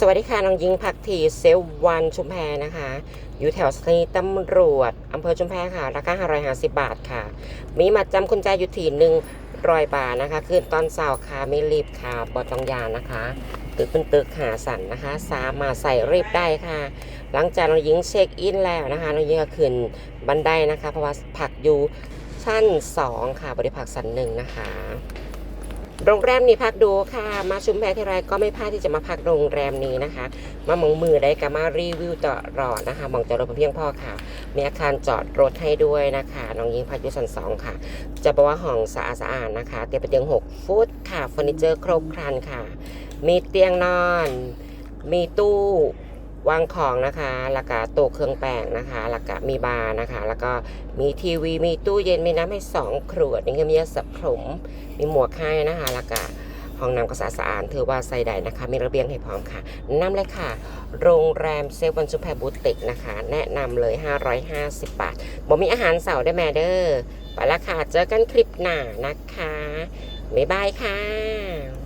สวัสดีค่ะน้องยิงพักทีเซลวันชุมแพนะคะ อยู่แถวสถานีตำรวจอำเภอชุมแพค่ะ ราคา550บบาทค่ะ มีมัดจำคุณใจายอยู่ที่หนึ่งรอยบาทนะคะคืนตอนเสาร์ค่ะไม่รีบค่ะบอจองยานนะคะตึกเป็นตึกหาสันนะคะ สามารถใส่รีบได้ค่ะ หลังจากน้องยิงเช็คอินแล้วนะคะน้องยิงก็ขึ้นบันไดนะคะ เพราะว่าผักอยู่ชั้น2ค่ะบริพักสันหนึ่งนะคะ โรงแรมนี้พักดูค่ะ มาชุมแพทีไรก็ไม่พลาดที่จะมาพักโรงแรมนี้นะคะ มามองมือได้กับมารีวิวตลอดนะคะมองจอดรถเพียงพอค่ะ มีอาคารจอดรถให้ด้วยนะคะ น้องยิงพักอยู่ชั้นสองค่ะ จะบอกว่าห้องสะอาดสะอาดนะคะ เตียงเป็นเตียง6ฟุตค่ะเฟอร์นิเจอร์ครบครันค่ะ มีเตียงนอน มีตู้ วางของนะคะแล้วก็โต๊ะเครื่องแป้งนะคะแล้วก็มีบาร์นะคะ แล้วก็มีทีวี มีตู้เย็น มีน้ำให้สองขวดนี่ก็มีสระผมมีหมวกให้นะคะแล้วก็ห้องน้ำก็สะอาดสะอาดถือว่าใส่ได้นะคะ มีระเบียงให้พร้อมค่ะนำเลยค่ะ โรงแรมเซฟวันซูแพบูติกนะคะ แนะนำเลย 550 บาทบอกมีอาหารเสาร์ได้วยแม่เด้อไปละค่ะ เจอกันคลิปหน้านะคะ บ๊ายบายค่ะ